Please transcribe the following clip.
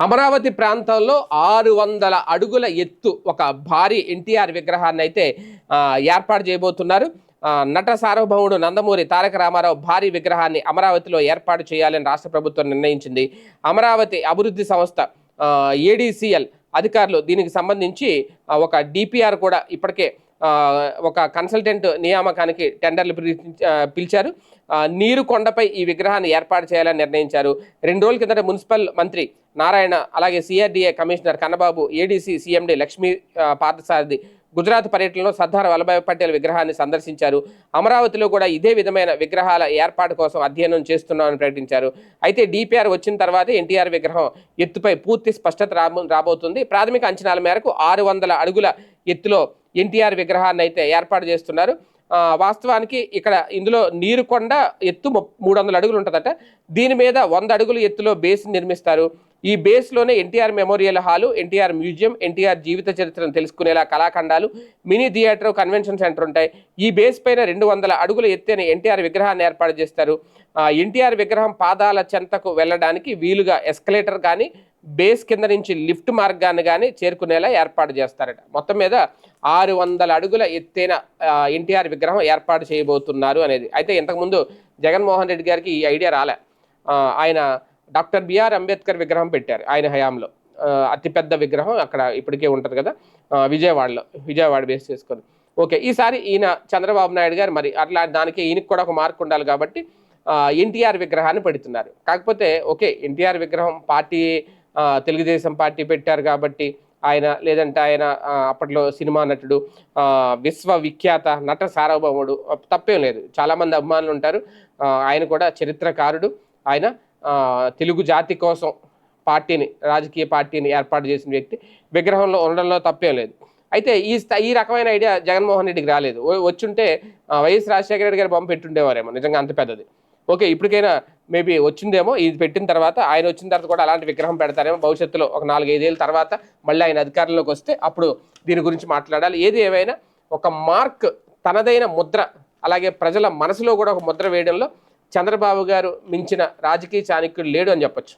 అమరావతి ప్రాంతంలో ఆరు వందల అడుగుల ఎత్తు ఒక భారీ ఎన్టీఆర్ విగ్రహాన్ని అయితే ఏర్పాటు చేయబోతున్నారు. నట సార్వభౌముడు నందమూరి తారక రామారావు భారీ విగ్రహాన్ని అమరావతిలో ఏర్పాటు చేయాలని రాష్ట్ర ప్రభుత్వం నిర్ణయించింది. అమరావతి అభివృద్ధి సంస్థ ఏడీసీఎల్ అధికారులు దీనికి సంబంధించి ఒక డిపిఆర్ కూడా ఇప్పటికే ఒక కన్సల్టెంట్ నియామకానికి టెండర్లు పిలిచారు. నీరు కొండపై ఈ విగ్రహాన్ని ఏర్పాటు చేయాలని నిర్ణయించారు. రెండు రోజుల కిందట మున్సిపల్ మంత్రి నారాయణ అలాగే CRDA commissioner Kannababu ADC CMD Lakshmi Parthasarathy Gujarat పర్యటనలో సర్దార్ వల్లభాయ్ పటేల్ విగ్రహాన్ని సందర్శించారు. అమరావతిలో కూడా ఇదే విధమైన విగ్రహాల ఏర్పాటు కోసం అధ్యయనం చేస్తున్నామని ప్రకటించారు. అయితే డిపిఆర్ వచ్చిన తర్వాత ఎన్టీఆర్ విగ్రహం ఎత్తుపై పూర్తి స్పష్టత రాబో రాబోతుంది. ప్రాథమిక అంచనాల మేరకు ఆరు వందల అడుగుల ఎత్తులో ఎన్టీఆర్ విగ్రహాన్ని అయితే ఏర్పాటు చేస్తున్నారు. వాస్తవానికి ఇక్కడ ఇందులో నీరుకొండ ఎత్తు మూడు వందల అడుగులు ఉంటుందట. దీని మీద వంద అడుగులు ఎత్తులో బేస్ నిర్మిస్తారు. ఈ బేస్లోనే NTR memorial hall NTR museum NTR జీవిత చరిత్రను తెలుసుకునేలా కళాఖండాలు మినీ థియేటర్ కన్వెన్షన్ సెంటర్ ఉంటాయి. ఈ బేస్ పైన రెండు వందల అడుగుల ఎత్తైన ఎన్టీఆర్ విగ్రహాన్ని ఏర్పాటు చేస్తారు. ఎన్టీఆర్ విగ్రహం పాదాల చెంతకు వెళ్ళడానికి వీలుగా ఎస్కలేటర్ కానీ బేస్ కింద నుంచి లిఫ్ట్ మార్గాన్ని కానీ చేరుకునేలా ఏర్పాటు చేస్తారట. మొత్తం మీద ఆరు వందల అడుగుల ఎత్తైన ఎన్టీఆర్ విగ్రహం ఏర్పాటు చేయబోతున్నారు అనేది. అయితే ఇంతకుముందు జగన్మోహన్ రెడ్డి గారికి ఈ ఐడియా రాలే. ఆయన డాక్టర్ బిఆర్ అంబేద్కర్ విగ్రహం పెట్టారు ఆయన హయాంలో. అతిపెద్ద విగ్రహం అక్కడ ఇప్పటికే ఉంటుంది కదా విజయవాడలో విజయవాడ బేస్ చేసుకొని. ఓకే ఈసారి ఈయన చంద్రబాబు నాయుడు గారు మరి అట్లా దానికి ఈయనకి కూడా ఒక మార్క్ ఉండాలి కాబట్టి ఎన్టీఆర్ విగ్రహాన్ని పెడుతున్నారు. కాకపోతే ఓకే ఎన్టీఆర్ విగ్రహం పార్టీ తెలుగుదేశం పార్టీ పెట్టారు కాబట్టి ఆయన లేదంటే ఆయన అప్పట్లో సినిమా నటుడు విశ్వవిఖ్యాత నట సార్వభౌముడు తప్పేం లేదు. చాలామంది అభిమానులు ఉంటారు. ఆయన కూడా చరిత్రకారుడు. ఆయన తెలుగు జాతి కోసం పార్టీని రాజకీయ పార్టీని ఏర్పాటు చేసిన వ్యక్తి విగ్రహంలో ఉండడంలో తప్పేం లేదు. అయితే ఈ ఈ రకమైన ఐడియా జగన్మోహన్ రెడ్డికి రాలేదు. ఓ- వచ్చుంటే వైఎస్ రాజశేఖర రెడ్డి గారు బొమ్మ పెట్టుండేవారేమో నిజంగా అంత పెద్దది. ఓకే ఇప్పటికైనా మేబీ వచ్చిందేమో ఇది పెట్టిన తర్వాత ఆయన వచ్చిన తర్వాత కూడా అలాంటి విగ్రహం పెడతారేమో భవిష్యత్తులో ఒక నాలుగైదేళ్ళ తర్వాత మళ్ళీ ఆయన అధికారంలోకి వస్తే అప్పుడు దీని గురించి మాట్లాడాలి. ఏది ఏమైనా ఒక మార్క్ తనదైన ముద్ర అలాగే ప్రజల మనసులో కూడా ఒక ముద్ర వేయడంలో చంద్రబాబు గారు మించిన రాజకీయ చాణక్యుడు లేడు అని చెప్పొచ్చు.